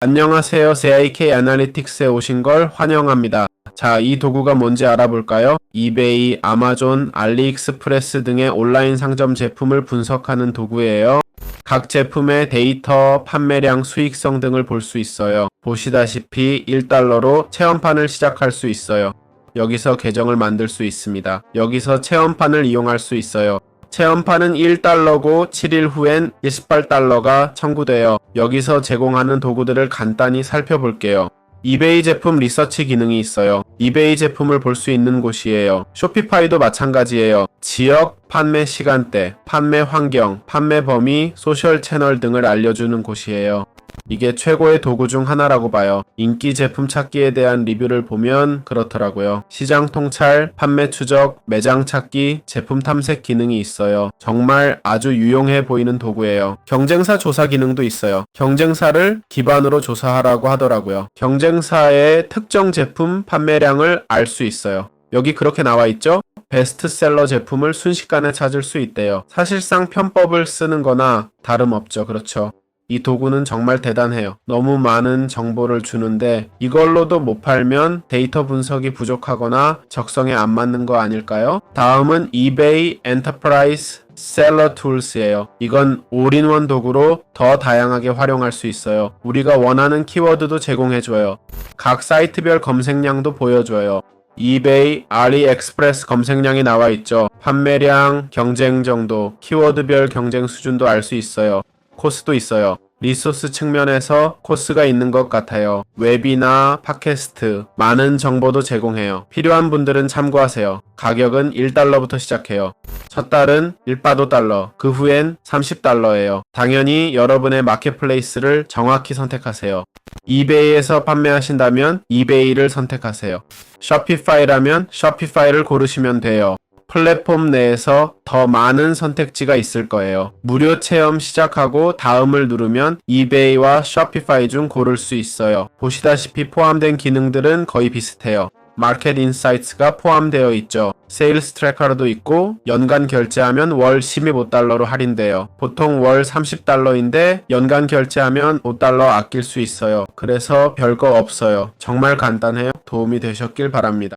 안녕하세요. CIK 애널리틱스에 오신 걸 환영합니다. 자, 이 도구가 뭔지 알아볼까요? 이베이, 아마존, 알리익스프레스 등의 온라인 상점 제품을 분석하는 도구예요. 각 제품의 데이터, 판매량, 수익성 등을 볼 수 있어요. 보시다시피 1달러로 체험판을 시작할 수 있어요. 여기서 계정을 만들 수 있습니다. 여기서 체험판을 이용할 수 있어요. 체험판은 1달러고 7일 후엔 28달러가 청구돼요. 여기서 제공하는 도구들을 간단히 살펴볼게요. 이베이 제품 리서치 기능이 있어요. 이베이 제품을 볼 수 있는 곳이에요. 쇼피파이도 마찬가지예요. 지역, 판매 시간대, 판매 환경, 판매 범위, 소셜 채널 등을 알려주는 곳이에요. 이게 최고의 도구 중 하나라고 봐요. 인기 제품 찾기에 대한 리뷰를 보면 그렇더라고요. 시장 통찰, 판매 추적, 매장 찾기, 제품 탐색 기능이 있어요. 정말 아주 유용해 보이는 도구예요. 경쟁사 조사 기능도 있어요. 경쟁사를 기반으로 조사하라고 하더라고요. 경쟁사의 특정 제품 판매량을 알 수 있어요. 여기 그렇게 나와 있죠? 베스트셀러 제품을 순식간에 찾을 수 있대요. 사실상 편법을 쓰는 거나 다름없죠. 그렇죠. 이 도구는 정말 대단해요. 너무 많은 정보를 주는데 이걸로도 못 팔면 데이터 분석이 부족하거나 적성에 안 맞는 거 아닐까요? 다음은 eBay Enterprise 셀러 툴스예요. 이건 올인원 도구로 더 다양하게 활용할 수 있어요. 우리가 원하는 키워드도 제공해줘요. 각 사이트별 검색량도 보여줘요. 이베이, 아리엑스프레스 검색량이 나와 있죠. 판매량, 경쟁 정도, 키워드별 경쟁 수준도 알 수 있어요. 코스도 있어요. 리소스 측면에서 코스가 있는 것 같아요. 웹이나 팟캐스트, 많은 정보도 제공해요. 필요한 분들은 참고하세요. 가격은 1달러부터 시작해요. 첫 달은 1바도 달러, 그 후엔 30달러예요. 당연히 여러분의 마켓플레이스를 정확히 선택하세요. 이베이에서 판매하신다면 이베이를 선택하세요. 쇼피파이라면 쇼피파이를 고르시면 돼요. 플랫폼 내에서 더 많은 선택지가 있을 거예요. 무료 체험 시작하고 다음을 누르면 이베이와 쇼피파이 중 고를 수 있어요. 보시다시피 포함된 기능들은 거의 비슷해요. 마켓 인사이트가 포함되어 있죠. 세일스 트래커도 있고 연간 결제하면 월 15달러로 할인돼요. 보통 월 30달러인데 연간 결제하면 5달러 아낄 수 있어요. 그래서 별거 없어요. 정말 간단해요. 도움이 되셨길 바랍니다.